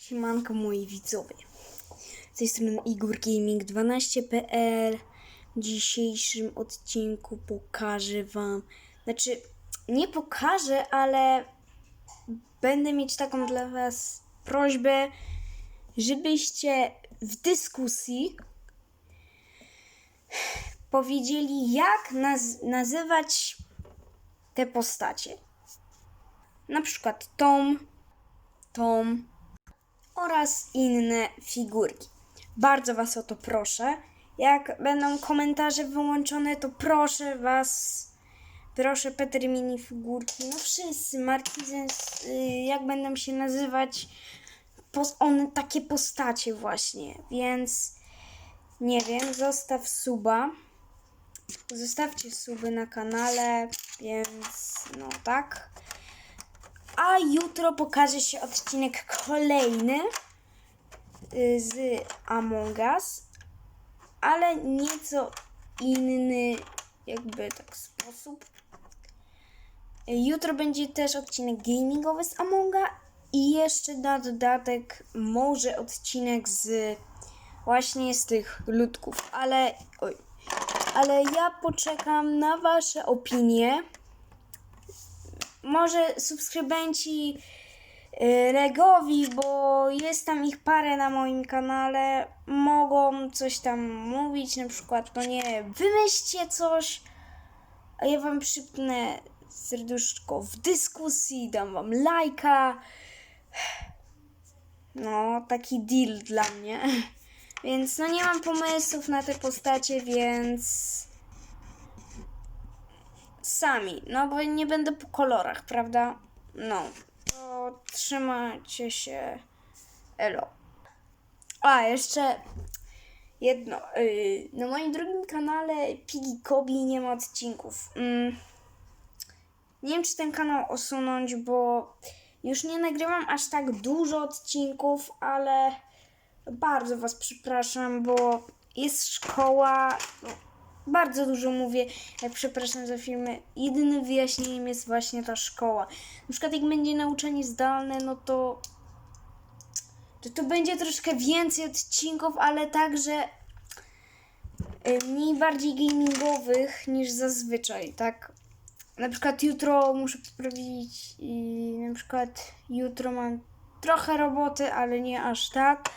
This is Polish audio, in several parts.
Siemanko moi widzowie. Z tej strony Igor Gaming 12.pl. W dzisiejszym odcinku pokażę wam, znaczy nie pokażę, ale będę mieć taką dla was prośbę, żebyście w dyskusji powiedzieli, jak naz- nazywać te postacie. Na przykład Tom, Tom, oraz inne figurki. Bardzo Was o to proszę. Jak będą komentarze wyłączone, to proszę Was, proszę Peter minifigurki, no wszyscy, Marquizens, y, jak będą się nazywać, one takie postacie właśnie, więc nie wiem, zostaw suba. Zostawcie suby na kanale, więc no tak. A jutro pokaże się odcinek kolejny y, z Among Us, ale nieco inny jakby tak sposób. Jutro będzie też odcinek gamingowy z Amonga i jeszcze na dodatek może odcinek z właśnie z tych ludków, ale oj, ale ja poczekam na wasze opinie może subskrybenci y, Regowi, bo jest tam ich parę na moim kanale, mogą coś tam mówić, na przykład, no nie, wymyślcie coś, a ja wam przypnę serduszko w dyskusji, dam wam lajka. No, taki deal dla mnie. Więc no nie mam pomysłów na te postacie, więc sami, no bo nie będę po kolorach, prawda? No, to trzymajcie się. Elo. A, jeszcze jedno. Yy, na moim drugim kanale Piggy Kobi nie ma odcinków. Mm, nie wiem, czy ten kanał usunąć, bo już nie nagrywam aż tak dużo odcinków, ale bardzo Was przepraszam, bo jest szkoła. No, bardzo dużo mówię, jak przepraszam za filmy. Jedynym wyjaśnieniem jest właśnie ta szkoła. Na przykład jak będzie nauczanie zdalne, no to to, to będzie troszkę więcej odcinków, ale także y, mniej bardziej gamingowych niż zazwyczaj, tak? Na przykład jutro muszę poprawić i na przykład jutro mam trochę roboty, ale nie aż tak,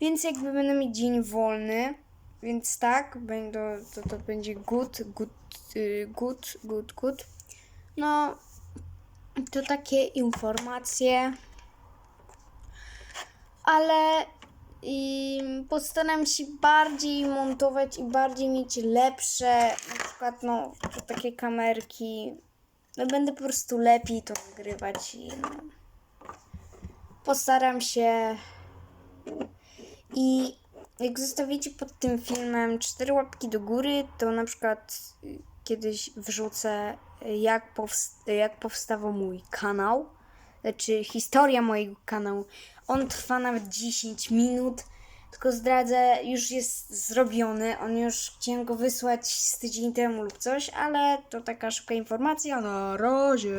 więc jakby będę mieć dzień wolny, więc tak, będą, to, to będzie good, good, y, good, good, good. No, to takie informacje, ale i postaram się bardziej montować i bardziej mieć lepsze, na przykład no, takie kamerki. No, będę po prostu lepiej to nagrywać i no, postaram się. I jak zostawicie pod tym filmem cztery łapki do góry, to na przykład y, kiedyś wrzucę y, jak, powst- jak powstawał mój kanał, znaczy historia mojego kanału. On trwa nawet 10 minut, tylko zdradzę, już jest zrobiony. On już chciałem go wysłać z tydzień temu lub coś, ale to taka szybka informacja. Na razie.